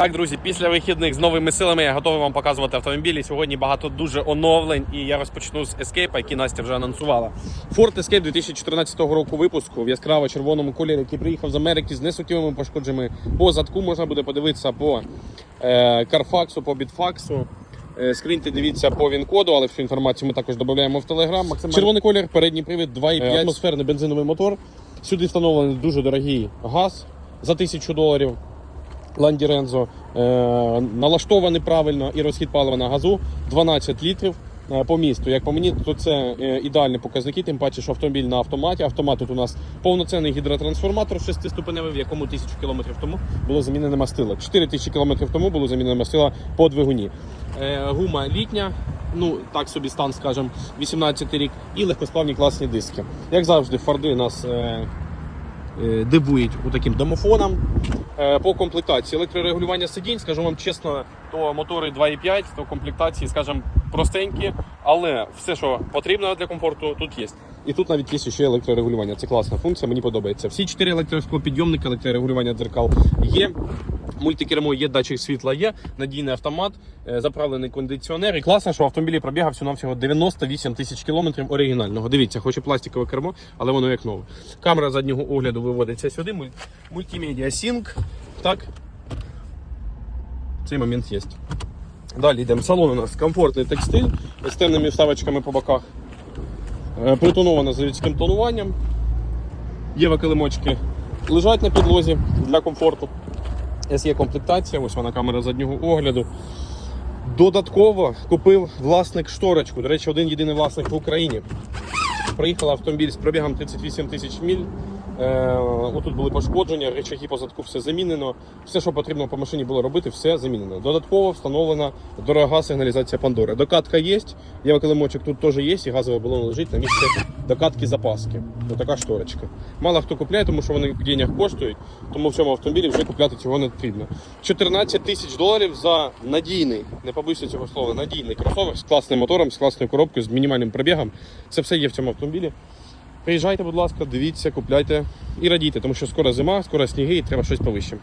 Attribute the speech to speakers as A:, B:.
A: Так, друзі, після вихідних з новими силами я готовий вам показувати автомобілі. Сьогодні багато дуже оновлень, і я розпочну з Escape, який Настя вже анонсувала. Ford Escape 2014 року випуску в яскраво червоному кольорі, який приїхав з Америки з несуттєвими пошкодженнями. По задку можна буде подивитися по е, Carfax, по Bitfax. Е, Скриньте, дивіться по він-коду, але всю інформацію ми також додаємо в Telegram. Максимально. Червоний колір, передній привід, 2,5 атмосферний бензиновий мотор. Сюди встановлений дуже дорогий газ за 1000 доларів. Ланді Рензо е, налаштований правильно і розхід палива на газу 12 літрів е, по місту. Як по мені, то це е, ідеальні показники, тим паче, що автомобіль на автоматі. Автомат тут у нас повноцінний гідротрансформатор шестиступеневий, в якому тисячу кілометрів тому було замінене мастило. 4 тисячі кілометрів тому було замінене мастило по двигуні. Гума літня. Ну, так собі стан, скажімо, 18 рік, і легкосплавні класні диски. Як завжди, форди нас дивують таким домофоном. Е, По комплектації електрорегулювання сидінь, скажу вам чесно, то мотори 2.5, то комплектації, скажімо, простенькі, але все, що потрібно для комфорту, тут є. І тут навіть є ще електрорегулювання. Це класна функція, мені подобається. Всі чотири електросклопідйомники, електрорегулювання дзеркал є. Мультикермо є, датчик світла є, надійний автомат, е, заправлений кондиціонер. І класно, що в автомобілі пробігав всього навсього 98 тисяч кілометрів оригінального. Дивіться, хоч і пластикове кермо, але воно як нове. Камера заднього огляду виводиться сюди. Мультимедіа Sync. Так. Цей момент є. Далі йдемо. Салон у нас комфортний текстиль з темними вставочками по боках. Е, Притоновано заводським тонуванням. Є килимочки лежать на підлозі для комфорту. Є комплектація, ось вона камера заднього огляду. Додатково купив власник шторочку. До речі, один єдиний власник в Україні. Приїхав автомобіль з пробігом 38 тисяч міль. Е, отут були пошкодження, речаги по задку все замінено. Все, що потрібно по машині було робити, все замінено. Додатково встановлена дорога сигналізація Пандори. Докатка є, є килимочок тут теж є, і газове балон лежить на місці докатки запаски. Ось така шторочка. Мало хто купляє, тому що вони денег коштують, тому в цьому автомобілі вже купляти цього не потрібно. 14 тисяч доларів за надійний, не побоюся цього слова, надійний кросовер з класним мотором, з класною коробкою, з мінімальним пробігом. Це все є в цьому автомобілі. Приїжджайте, будь ласка, дивіться, купляйте і радійте, тому що скоро зима, скоро сніги і треба щось повище.